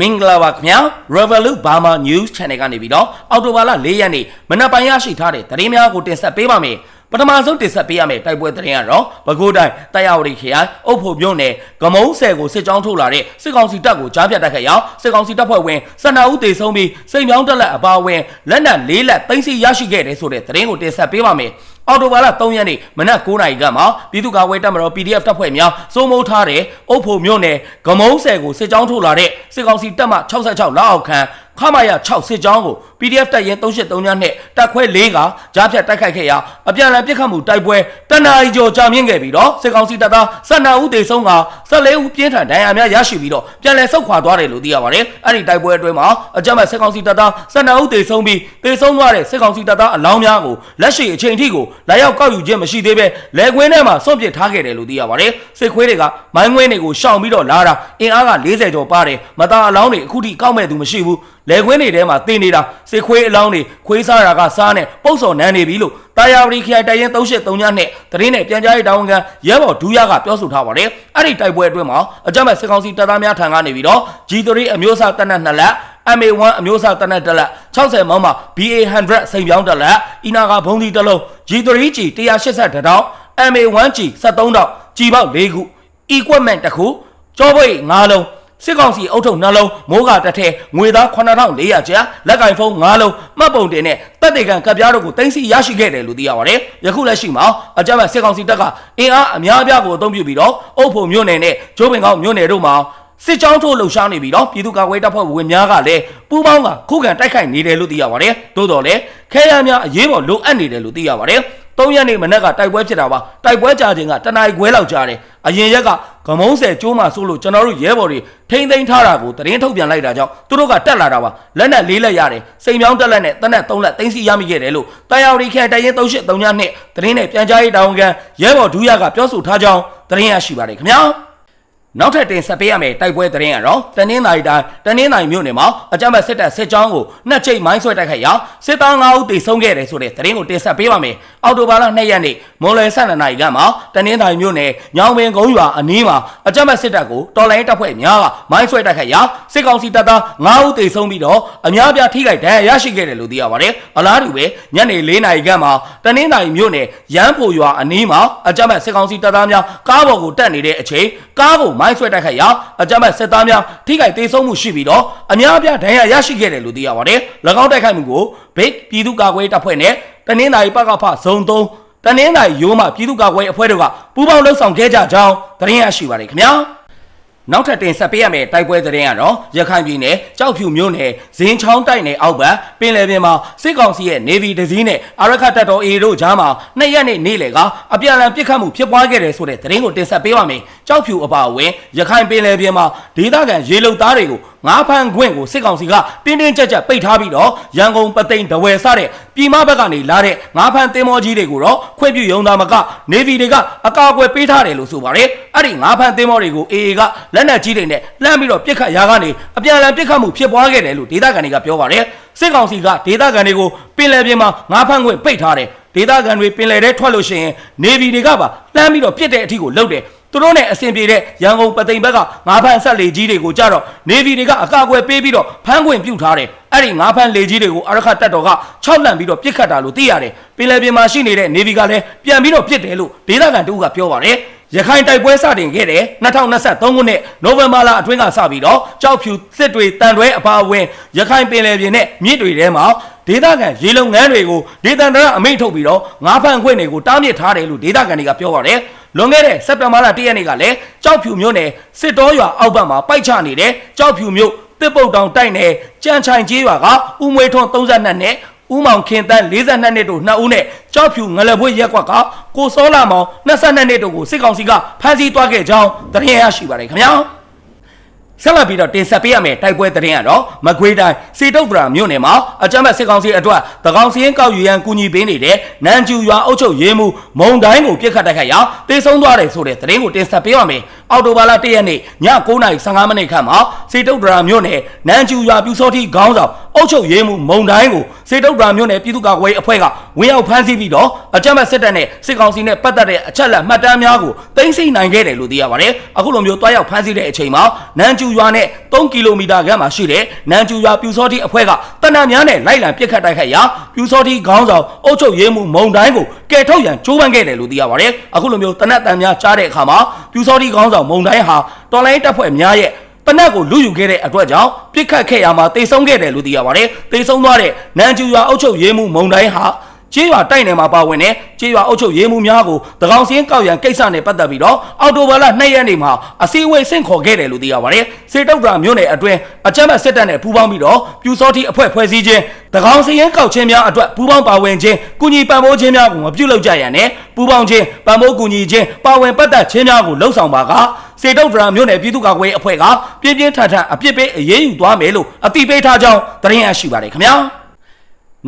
မင်္ဂလာပါခင်ဗျာ Revolut Burma News Channel ကနေပြီးတော့အော်တိုဘာလ၄ရက်နေ့မနက်ပိုင်းရရှိထားတဲ့သတင်းများကိုတင်ဆက်ပေးပါမယ် ပထမဆုံးတင်ဆက်ပေးရမယ့်တိုက်ပွဲသတင်းကတော့ပဲခူးတိုင်းတရားဝတီခရိုင်အုပ်ဖို့မြို့နယ်ကမုံဆယ်ကိုစစ်ကြောင်းထုတ်လာတဲ့စစ်ကောင်စီတပ်ကိုကြားဖြတ်တိုက်ခိုက်ရောက်စစ်ကောင်စီတပ်ဖွဲ့ဝင်12ဦးသေဆုံးပြီးစိန်မြောင်းတက်လက်အပါအဝင်လက်နက်၄လက်သိမ်းဆီးရရှိခဲ့တယ်ဆိုတဲ့သတင်းကိုတင်ဆက်ပေးပါမယ်အော်တိုဘာလ3ရက်နေ့မနက်9:00နာရီကမှပြည်သူ့ကာကွယ်တပ်မတော် PDF တပ်ဖွဲ့များစိုးမိုးထားတဲ့အုပ်ဖို့မြို့နယ်ဂမုံဆယ်ကိုစစ်ကြောင်းထုတ်လာတဲ့စစ်ကောင်စီတပ်မှ66လောက်အောက်ခံ ခမာရ6စစ်ကြောင်းကို PDF တပ်ရင်383ညနဲ့တပ်ခွဲ၄ကကြားဖြတ်တိုက်ခိုက်ခဲ့ရာအပြန်အလှန်ပစ်ခတ်မှုတိုက်ပွဲတနအီကျော်ကြာမြင့်ခဲ့ပြီးတော့စစ်ကောင်စီတပ်သား12ဦးသေဆုံးက14ဦးပြင်းထန်ဒဏ်ရာများရရှိပြီးတော့ပြန်လည်ဆုတ်ခွာသွားတယ်လို့သိရပါတယ်။အဲ့ဒီတိုက်ပွဲအတွင်းမှာအကြမ်းဖက်စစ်ကောင်စီတပ်သား12ဦးသေဆုံးပြီးသေဆုံးသွားတဲ့စစ်ကောင်စီတပ်သားအလောင်းများကိုလက်ရှိအချိန်ထိကိုလာရောက်ကောက်ယူခြင်းမရှိသေးပဲလက်ကွင်းထဲမှာစွန့်ပစ်ထားခဲ့တယ်လို့သိရပါတယ်။စစ်ခွေးတွေကမိုင်းငွင်းတွေကိုရှောင်ပြီးတော့လာတာအင်အားက40ကျော်ပါတယ်။မသားအလောင်းတွေအခုထိကောက်မဲ့သူမရှိဘူး။လက်ကွင်းတွေထဲမှာတင်နေတာစစ်ခွေးအလောင်းတွေခွေးစားတာကစားနဲ့ပုတ်စော်နန်းနေပြီလို့တာယာဝတီခရိုင်တိုင်ရင်383ညနဲ့တရင်နဲ့ပြန်ကြားရေးတာဝန်ခံရဲဘော်ဒူးရကပြောဆိုထားပါတယ်။အဲ့ဒီတိုက်ပွဲအတွင်းမှာအကြမ်းဖက်စစ်ကောင်စီတပ်သားများထံကနေပြီးတော့ G3 အမျိုးအစားတပ်နက်2လက် MA1 အမျိုးအစားတပ်နက်တစ်လက်60မောင်းမှာ BA100 စိန်ပြောင်းတစ်လက်အီနာကဘုံဒီတစ်လုံး G3G 180တောင်း MA1G 73တောင်းကြီးပေါက်၄ခု equipment တစ်ခုကြောပွေ5လုံး စစ်ကောင်စီအုပ်ထုပ်နှလုံးမိုးကတစ်ထဲငွေသား9400ကျာလက်ကင်ဖုန်း5လုံးမှတ်ပုံတင်နဲ့တပ်တေကန်ကပ်ပြားတို့ကိုတင်စီရရှိခဲ့တယ်လို့သိရပါတယ်ယခုလက်ရှိမှာအကြမ်းဖက်စစ်ကောင်စီတပ်ကအင်အားအများအပြားကိုအသုံးပြုပြီးတော့အုပ်ဖို့မြို့နယ်နဲ့ကျိုးပင်ကောက်မြို့နယ်တို့မှာစစ်ကြောင်းထိုးလှုပ်ရှားနေပြီးတော့ပြည်သူ့ကာကွယ်တပ်ဖွဲ့ဝင်များကလည်းပူးပေါင်းကခုခံတိုက်ခိုက်နေတယ်လို့သိရပါတယ်။သို့တော်လည်းခဲရများအရေးပေါ်လိုအပ်နေတယ်လို့သိရပါတယ်။၃ရက်နေ့မနက်ကတိုက်ပွဲဖြစ်တာပါ။တိုက်ပွဲကြာချိန်ကတနအီခွဲလောက်ကြာတယ်။ အရင်ရက်ကဂမုံးဆယ်ကျိုးမှဆိုလို့ကျွန်တော်တို့ရဲဘော်တွေထိမ့်သိမ်းထားတာကိုသတင်းထုတ်ပြန်လိုက်တာကြောင့်သူတို့ကတက်လာတာပါ။လက်နဲ့လေးလက်ရတယ်။စိန်မြောင်းတက်လက်နဲ့တနက်၃လက်သိမ်းစီရမိခဲ့တယ်လို့တာယာဝတီခဲတိုင်ရင်3839ညနဲ့သတင်းနဲ့ပြန်ကြားရေးတာဝန်ခံရဲဘော်ဒူးရကပြောဆိုထားကြောင်းသတင်းရရှိပါတယ်ခင်ဗျာ။ နောက်ထပ်တင်ဆက်ပေးရမယ့်တိုက်ပွဲသတင်းကတော့တနင်္သာရီတိုင်းတနင်္သာရီမြို့နယ်မှာအကြမ်းဖက်စစ်တပ်စစ်ကြောင်းကိုနှစ်ချိတ်မိုင်းဆွဲတိုက်ခိုက်ရာစစ်သား9ဦးသေဆုံးခဲ့တယ်ဆိုတဲ့သတင်းကိုတင်ဆက်ပေးပါမယ်။အော်တိုဘာလ2ရက်နေ့မွန်လွယ်12နာရီကမှတနင်္သာရီမြို့နယ်ညောင်ပင်ကုန်းရွာအနီးမှာအကြမ်းဖက်စစ်တပ်ကိုတော်လိုင်းတပ်ဖွဲ့များကမိုင်းဆွဲတိုက်ခိုက်ရာစစ်ကောင်စီတပ်သား9ဦးသေဆုံးပြီးတော့အများပြားထိခိုက်ဒဏ်ရာရရှိခဲ့တယ်လို့သိရပါတယ်။အလားတူပဲညနေ4နာရီခန့်မှာတနင်္သာရီမြို့နယ်ရန်ဖို့ရွာအနီးမှာအကြမ်းဖက်စစ်ကောင်စီတပ်သားများကားပေါ်ကိုတက်နေတဲ့အချိန်ကားကိုမိုင်းဆွဲတိုက်ခိုက်ရာအကြမ်းဖက်စစ်သားများထိခိုက်ဒေဆုံးမှုရှိပြီးတော့အများအပြားဒဏ်ရာရရှိခဲ့တယ်လို့သိရပါတယ်။၎င်းတိုက်ခိုက်မှုကိုဘိတ်ပြည်သူ့ကာကွယ်တပ်ဖွဲ့နဲ့တနင်္သာရီပကဖဇုံ3တနင်္သာရီရိုးမှပြည်သူ့ကာကွယ်အဖွဲ့တို့ကပူးပေါင်းလှုပ်ဆောင်ခဲ့ကြကြောင်းသတင်းရရှိပါတယ်ခင်ဗျာ။ နောက်ထပ်တင်ဆက်ပေးရမယ့်တိုက်ပွဲသတင်းကတော့ရခိုင်ပြည်နယ်ကြောက်ဖြူမြို့နယ်ဇင်းချောင်းတိုက်နယ်အောက်ဘက်ပင်လယ်ပြင်မှာစစ်ကောင်စီရဲ့ Navy တစည်းနဲ့အာရခတပ်တော် A တို့ကြားမှာနှစ်ရက်နေ့နေ့လယ်ကအပြန်အလှန်ပစ်ခတ်မှုဖြစ်ပွားခဲ့တယ်ဆိုတဲ့သတင်းကိုတင်ဆက်ပေးပါမယ်။ကြောက်ဖြူအပါအဝင်ရခိုင်ပင်လယ်ပြင်မှာဒေသခံရေလုံသားတွေကိုငါးဖန်ခွင့်ကိုစစ်ကောင်စီကတင်းတင်းကြပ်ကြပ်ပိတ်ထားပြီးတော့ရန်ကုန်ပသိမ်တဝယ်စတဲ့ ပြည်မဘက်ကနေလာတဲ့ငါးဖန်တင်မောကြီးတွေကိုတော့ခွင့်ပြုရုံသားမကနေဗီတွေကအကာအကွယ်ပေးထားတယ်လို့ဆိုပါတယ်အဲ့ဒီငါးဖန်တင်မောတွေကိုအေအေကလက်နက်ကြီးတွေနဲ့လှမ်းပြီးတော့ပြစ်ခတ်ရာကနေအပြန်အလှန်ပြစ်ခတ်မှုဖြစ်ပွားခဲ့တယ်လို့ဒေသခံတွေကပြောပါတယ်စစ်ကောင်စီကဒေသခံတွေကိုပင်လယ်ပြင်မှာငါးဖန်ခွင့်ပိတ်ထားတယ်ဒေသခံတွေပင်လယ်ထဲထွက်လို့ရှိရင်နေဗီတွေကပါလှမ်းပြီးတော့ပြစ်တဲ့အထီကိုလှုပ်တယ် သူတို့နဲ့အဆင်ပြေတဲ့ရန်ကုန်ပသိမ်ဘက်ကငါးဖန်ဆက်လေကြီးတွေကိုကြတော့နေဗီတွေကအကာအကွယ်ပေးပြီးတော့ဖမ်းခွင့်ပြုထားတယ်အဲ့ဒီငါးဖန်လေကြီးတွေကိုအရခတ်တပ်တော်က6လန့်ပြီးတော့ပြစ်ခတ်တာလို့သိရတယ်ပင်လယ်ပြင်မှာရှိနေတဲ့နေဗီကလည်းပြန်ပြီးတော့ပြစ်တယ်လို့ဒေသခံတို့ကပြောပါတယ်ရခိုင်တိုက်ပွဲစတင်ခဲ့တဲ့2023ခုနှစ်နိုဝင်ဘာလအတွင်းကစပြီးတော့ကြောက်ဖြူစစ်တွေတန်တွဲအပါအဝင်ရခိုင်ပင်လယ်ပြင်နဲ့မြစ်တွေထဲမှာဒေသခံရေလုံငန်းတွေကိုဒေသန္တရအမိန့်ထုတ်ပြီးတော့ငါးဖန်ခွင့်တွေကိုတားမြစ်ထားတယ်လို့ဒေသခံတွေကပြောပါတယ် လွန်ခဲ့တဲ့စက်တင်ဘာလ၁ရက်နေ့ကလည်းကြောက်ဖြူမြို့နယ်စစ်တောရွာအောက်ဘက်မှာပိုက်ချနေတဲ့ကြောက်ဖြူမြို့တစ်ပုတ်တောင်တိုက်နယ်ကြံချိုင်ကျေးရွာကဦးမွေထွန်း32နဲ့ဦးမောင်ခင်တန်း42နှစ်တို့နှစ်ဦးနဲ့ကြောက်ဖြူငလဘွေရက်ကွက်ကကိုစောလာမောင်22နှစ်တို့ကိုစစ်ကောင်စီကဖမ်းဆီးသွားခဲ့ကြောင်းသတင်းရရှိပါတယ်ခင်ဗျာ ဆက်လက်ပြီးတော့တင်ဆက်ပေးရမယ့်တိုက်ပွဲသတင်းကတော့မကွေးတိုင်းစီတုတ်တရာမြို့နယ်မှာအကြမ်းဖက်စစ်ကောင်စီအတွက်တကောင်စီရင်ကောက်ယူရန်ကူညီပေးနေတဲ့နန်ကျူရွာအုပ်ချုပ်ရေးမှူးမုံတိုင်းကိုပြစ်ခတ်တိုက်ခိုက်ရာတေဆုံးသွားတယ်ဆိုတဲ့သတင်းကိုတင်ဆက်ပေးရမယ် အော်တိုဘာလ1ရက်နေ့ည9:15မိနစ်ခန့်မှာစေတုတ်ဒရာမြို့နယ်နန်းကျူရွာပြူစောတိခေါင်းဆောင်အုပ်ချုပ်ရေးမှုမုံတိုင်းကိုစေတုတ်ဒရာမြို့နယ်ပြည်သူ့ကာကွယ်ရေးအဖွဲ့ကဝင်ရောက်ဖမ်းဆီးပြီးတော့အကြမ်းဖက်စစ်တပ်နဲ့စစ်ကောင်စီနဲ့ပတ်သက်တဲ့အချက်အလက်မှတ်တမ်းများကိုတင်သိမ်းနိုင်ခဲ့တယ်လို့သိရပါတယ်အခုလိုမျိုးတွားရောက်ဖမ်းဆီးတဲ့အချိန်မှာနန်းကျူရွာနဲ့3ကီလိုမီတာခန့်မှာရှိတဲ့နန်းကျူရွာပြူစောတိအဖွဲ့ကတနက်များနဲ့လိုက်လံပစ်ခတ်တိုက်ခိုက်ရာပြူစောတိခေါင်းဆောင်အုပ်ချုပ်ရေးမှုမုံတိုင်းကိုကယ်ထုတ်ရန်ကြိုးပမ်းခဲ့တယ်လို့သိရပါတယ်အခုလိုမျိုးတနက်တန်များကြားတဲ့အခါမှာ ပြူစောတိခေါင်းဆောင်မုံတိုင်းဟာတော်လိုင်းတပ်ဖွဲ့များရဲ့ပနက်ကိုလူယူခဲ့တဲ့အတွက်ကြောင့်ပြစ်ခတ်ခဲ့ရမှာတိတ်ဆုံးခဲ့တယ်လို့သိရပါတယ်။တိတ်ဆုံးသွားတဲ့နန်ကျူရွာအုပ်ချုပ်ရေးမှုမုံတိုင်းဟာ ကျေးရွာတိုက်နယ်မှာပါဝင်တဲ့ကျေးရွာအုပ်ချုပ်ရေးမှုများကိုတကောင်စင်းကောက်ရန်ကိစ္စနဲ့ပတ်သက်ပြီးတော့အော်တိုဘာလ2ရက်နေ့မှာအစည်းအဝေးဆင့်ခေါ်ခဲ့တယ်လို့သိရပါတယ်။စေတုတ်ဒရာမြို့နယ်အတွင်းအကြမ်းဖက်စစ်တပ်နဲ့ပူးပေါင်းပြီးတော့ပြူစောတိအဖွဲ့ဖွဲ့စည်းခြင်းတကောင်စင်းကောက်ခြင်းများအတွက်ပူးပေါင်းပါဝင်ခြင်းကုညီပံ့ပိုးခြင်းများကိုမပြုလုပ်ကြရန်နဲ့ပူးပေါင်းခြင်းပံ့ပိုးကူညီခြင်းပါဝင်ပတ်သက်ခြင်းများကိုလှုံ့ဆော်ပါကစေတုတ်ဒရာမြို့နယ်ပြည်သူ့ကာကွယ်ရေးအဖွဲ့ကပြင်းပြင်းထန်ထန်အပြစ်ပေးအရေးယူသွားမယ်လို့အတိပေးထားကြောင်းသတင်းရရှိပါတယ်ခင်ဗျာ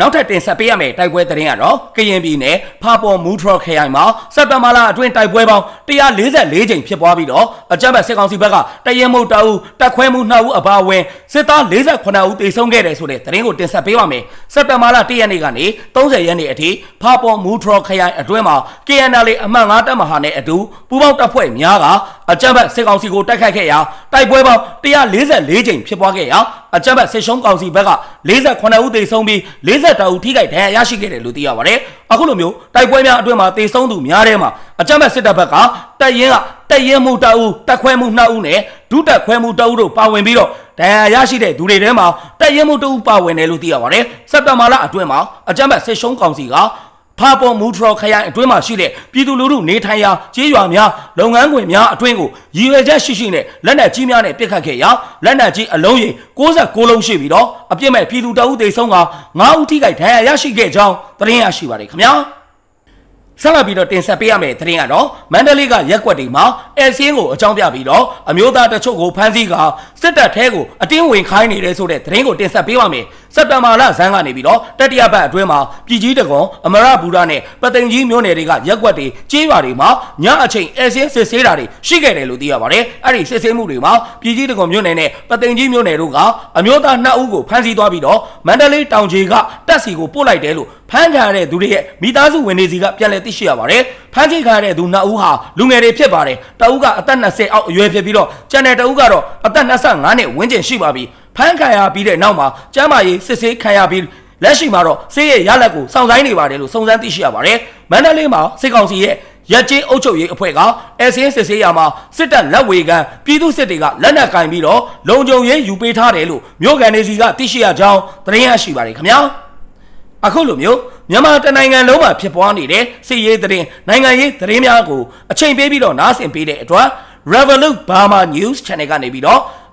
နောက်ထပ်တင်ဆက်ပေးရမယ့်တိုက်ပွဲသတင်းကတော့ကရင်ပြည်နယ်ဖာပေါ်မူထရခရိုင်မှာစက်တဘာလအတွင်းတိုက်ပွဲပေါင်း144ကြိမ်ဖြစ်ပွားပြီးတော့အကြမ်းဖက်စစ်ကောင်စီဘက်ကတရင်မှုတအုပ်တက်ခွဲမှု2ဦးအပါအဝင်စစ်သား48ဦးတေဆုံးခဲ့တယ်ဆိုတဲ့သတင်းကိုတင်ဆက်ပေးပါမယ်စက်တဘာလ1ရက်နေ့ကနေ30ရက်နေ့အထိဖာပေါ်မူထရခရိုင်အတွင်းမှာ KNL အမှတ်9တပ်မဟာနဲ့အတူပူးပေါင်းတပ်ဖွဲ့များက အကြမ်းဖက်စစ်ကောင်စီကိုတိုက်ခိုက်ခဲ့ရာတိုက်ပွဲပေါင်း144ကြိမ်ဖြစ်ပွားခဲ့ရာအကြမ်းဖက်စစ်ရှုံးကောင်စီဘက်က48ဦးသေဆုံးပြီး42ဦးထိခိုက်ဒဏ်ရာရရှိခဲ့တယ်လို့သိရပါတယ်။အခုလိုမျိုးတိုက်ပွဲများအတွင်းမှာသေဆုံးသူများထဲမှာအကြမ်းဖက်စစ်တပ်ဘက်ကတပ်ရင်းကတပ်ရင်းမှု2ဦးတပ်ခွဲမှု2ဦးနဲ့ဒုတပ်ခွဲမှု2ဦးတို့ပါဝင်ပြီးတော့ဒဏ်ရာရရှိတဲ့သူတွေထဲမှာတပ်ရင်းမှု2ဦးပါဝင်တယ်လို့သိရပါတယ်။စက်တဘာလအတွင်းမှာအကြမ်းဖက်စစ်ရှုံးကောင်စီက ဖာပေါ်မူထရခရိုင်အတွင်းမှာရှိတဲ့ပြည်သူလူထုနေထိုင်ရာကျေးရွာများလုပ်ငန်းခွင်များအတွင်းကိုရည်ရွယ်ချက်ရှိရှိနဲ့လက်နက်ကြီးများနဲ့ပစ်ခတ်ခဲ့ရာလက်နက်ကြီးအလုံးရေ69လုံးရှိပြီးတော့အပြစ်မဲ့ပြည်သူတအုပ်သေဆုံးက9ဦးထိခိုက်ဒဏ်ရာရရှိခဲ့ကြောင်းသတင်းရရှိပါတယ်ခင်ဗျာဆက်လက်ပြီးတော့တင်ဆက်ပေးရမယ့်သတင်းကတော့မန္တလေးကရက်ကွက်တွေမှာအဲစင်းကိုအကြောင်းပြပြီးတော့အမျိုးသားတချို့ကိုဖမ်းဆီးကစစ်တပ်ထဲကိုအတင်းဝင်ခိုင်းနေတယ်ဆိုတဲ့သတင်းကိုတင်ဆက်ပေးပါမယ် စက်တဘာလဇန်းကနေပြီးတော့တတိယပတ်အတွင်းမှာပြည်ကြီးတကွန်အမရဘူရနဲ့ပသိမ်ကြီးမြို့နယ်တွေကရက်ကွက်တွေကျေးရွာတွေမှာညအချိန်အဲစင်းစစ်ဆေးတာတွေရှိခဲ့တယ်လို့သိရပါတယ်အဲ့ဒီစစ်ဆေးမှုတွေမှာပြည်ကြီးတကွန်မြို့နယ်နဲ့ပသိမ်ကြီးမြို့နယ်တို့ကအမျိုးသား2ဦးကိုဖမ်းဆီးသွားပြီးတော့မန္တလေးတောင်ကြီးကတက်စီကိုပို့လိုက်တယ်လို့ဖမ်းခံရတဲ့သူတွေရဲ့မိသားစုဝင်တွေစီကပြန်လည်သိရှိရပါတယ်။ဖမ်းဆီးခံရတဲ့သူနှစ်ဦးဟာလူငယ်တွေဖြစ်ပါတယ်။တဦးကအသက်20အောက်အရွယ်ဖြစ်ပြီးတော့ကျန်တဲ့တဦးကတော့အသက်25နှစ်ဝန်းကျင်ရှိပါပြီ။ ဖမ်းခံရပြီးတဲ့နောက်မှာကျမ်းမာရေးစစ်ဆေးခံရပြီးလက်ရှိမှာတော့ဆေးရဲ့ရလက်ကိုစောင့်ဆိုင်နေပါတယ်လို့စုံစမ်းသိရှိရပါတယ်။မန္တလေးမှာစစ်ကောင်စီရဲ့ရက်ကျေးအုပ်ချုပ်ရေးအဖွဲ့ကအစင်းစစ်ဆေးရမှာစစ်တပ်လက်ဝေခံပြည်သူစစ်တွေကလက်နက်ကင်ပြီးတော့လုံခြုံရေးယူပေးထားတယ်လို့မြို့ကန်တွေစီကသိရှိရကြောင်းသတင်းရရှိပါတယ်ခင်ဗျာ။အခုလိုမျိုးမြန်မာတနိုင်ငံလုံးမှာဖြစ်ပွားနေတဲ့စစ်ရေးသတင်းနိုင်ငံရေးသတင်းများကိုအချိန်ပေးပြီးတော့နားဆင်ပေးတဲ့အတွက် Revolut Burma News Channel ကနေပြီးတော့